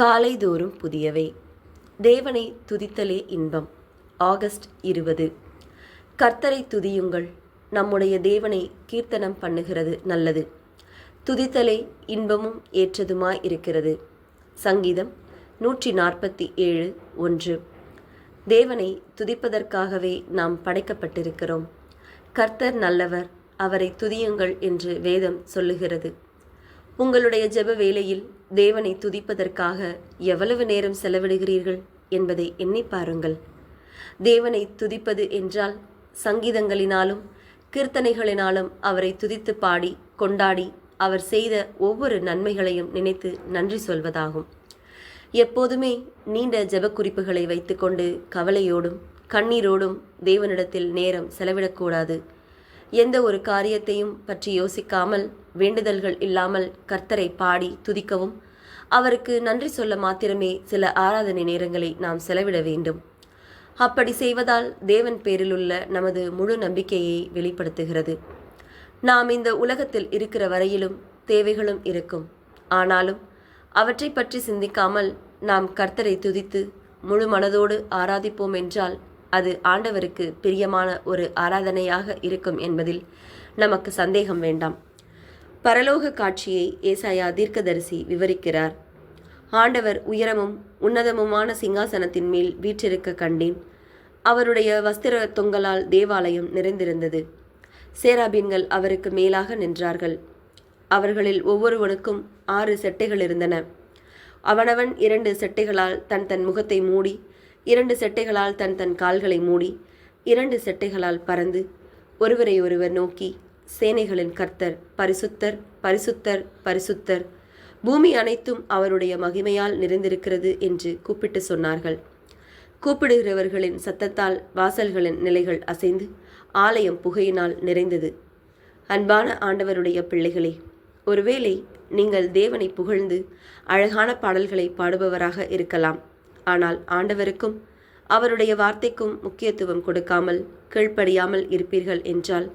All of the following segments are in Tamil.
காலைதோறும் புதியவை. தேவனை துதித்தலே இன்பம். ஆகஸ்ட் இருபது. கர்த்தரை துதியுங்கள். நம்முடைய தேவனை கீர்த்தனம் பண்ணுகிறது நல்லது. துதித்தலே இன்பமும் ஏற்றதுமாய் இருக்கிறது. சங்கீதம் நூற்றி நாற்பத்தி ஏழு ஒன்று. தேவனை துதிப்பதற்காகவே நாம் படைக்கப்பட்டிருக்கிறோம். கர்த்தர் நல்லவர் அவரை துதியுங்கள் என்று வேதம் சொல்லுகிறது. உங்களுடைய ஜெப வேளையில் தேவனை துதிப்பதற்காக எவ்வளவு நேரம் செலவிடுகிறீர்கள் என்பதை எண்ணி பாருங்கள். தேவனை துதிப்பது என்றால் சங்கீதங்களினாலும் கீர்த்தனைகளினாலும் அவரை துதித்து பாடி கொண்டாடி அவர் செய்த ஒவ்வொரு நன்மைகளையும் நினைத்து நன்றி சொல்வதாகும். எப்போதுமே நீண்ட ஜெபக்குறிப்புகளை வைத்துக்கொண்டு கவலையோடும் கண்ணீரோடும் தேவனிடத்தில் நேரம் செலவிடக்கூடாது. எந்த ஒரு காரியத்தையும் பற்றி யோசிக்காமல் வேண்டுதல்கள் இல்லாமல் கர்த்தரை பாடி துதிக்கவும். அவருக்கு நன்றி சொல்ல மாத்திரமே சில ஆராதனை நேரங்களை நாம் செலவிட வேண்டும். அப்படி செய்வதால் தேவன் பேரிலுள்ள நமது முழு நம்பிக்கையை வெளிப்படுத்துகிறது. நாம் இந்த உலகத்தில் இருக்கிற வரையிலும் தேவைகளும் இருக்கும். ஆனாலும் அவற்றை பற்றி சிந்திக்காமல் நாம் கர்த்தரை துதித்து முழு மனதோடு ஆராதிப்போம் என்றால் அது ஆண்டவருக்கு பிரியமான ஒரு ஆராதனையாக இருக்கும் என்பதில் நமக்கு சந்தேகம் வேண்டாம். பரலோக காட்சியை ஏசாயா தீர்க்கதரிசி விவரிக்கிறார். ஆண்டவர் உயரமும் உன்னதமுமான சிங்காசனத்தின் மேல் வீற்றிருக்க கண்டேன். அவருடைய வஸ்திர தொங்கலால் தேவாலயம் நிறைந்திருந்தது. சேராபீன்கள் அவருக்கு மேலாக நின்றார்கள். அவர்களில் ஒவ்வொருவனுக்கும் ஆறு செட்டைகள் இருந்தன. அவனவன் இரண்டு செட்டைகளால் தன் தன் முகத்தை மூடி இரண்டு செட்டைகளால் தன் தன் கால்களை மூடி இரண்டு செட்டைகளால் பறந்து ஒருவரை ஒருவர் நோக்கி சேனைகளின் கர்த்தர் பரிசுத்தர் பரிசுத்தர் பரிசுத்தர். பூமி அனைத்தும் அவருடைய மகிமையால் நிறைந்திருக்கிறது என்று கூப்பிட்டு சொன்னார்கள். கூப்பிடுகிறவர்களின் சத்தத்தால் வாசல்களின் நிலைகள் அசைந்து ஆலயம் புகையினால் நிறைந்தது. அன்பான ஆண்டவருடைய பிள்ளைகளே ஒருவேளை நீங்கள் தேவனை புகழ்ந்து அழகான பாடல்களை பாடுபவராக இருக்கலாம். ஆனால் ஆண்டவருக்கும் அவருடைய வார்த்தைக்கும் முக்கியத்துவம் கொடுக்காமல் கீழ்ப்படியாமல் இருப்பீர்கள் என்றால்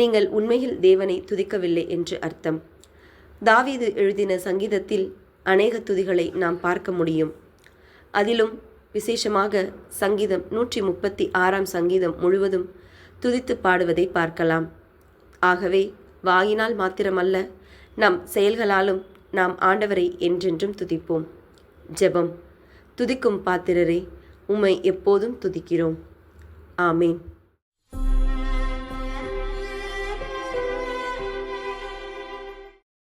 நீங்கள் உண்மையில் தேவனை துதிக்கவில்லை என்று அர்த்தம். தாவீது எழுதின சங்கீதத்தில் அநேக துதிகளை நாம் பார்க்க முடியும். அதிலும் விசேஷமாக சங்கீதம் நூற்றி முப்பத்தி ஆறாம் சங்கீதம் முழுவதும் துதித்து பாடுவதை பார்க்கலாம். ஆகவே வாயினால் மாத்திரமல்ல நம் செயல்களாலும் நாம் ஆண்டவரை என்றென்றும் துதிப்போம். ஜெபம். துதிக்கும் பாத்திரரே உம்மை எப்போதும் துதிக்கிறோம். ஆமேன்.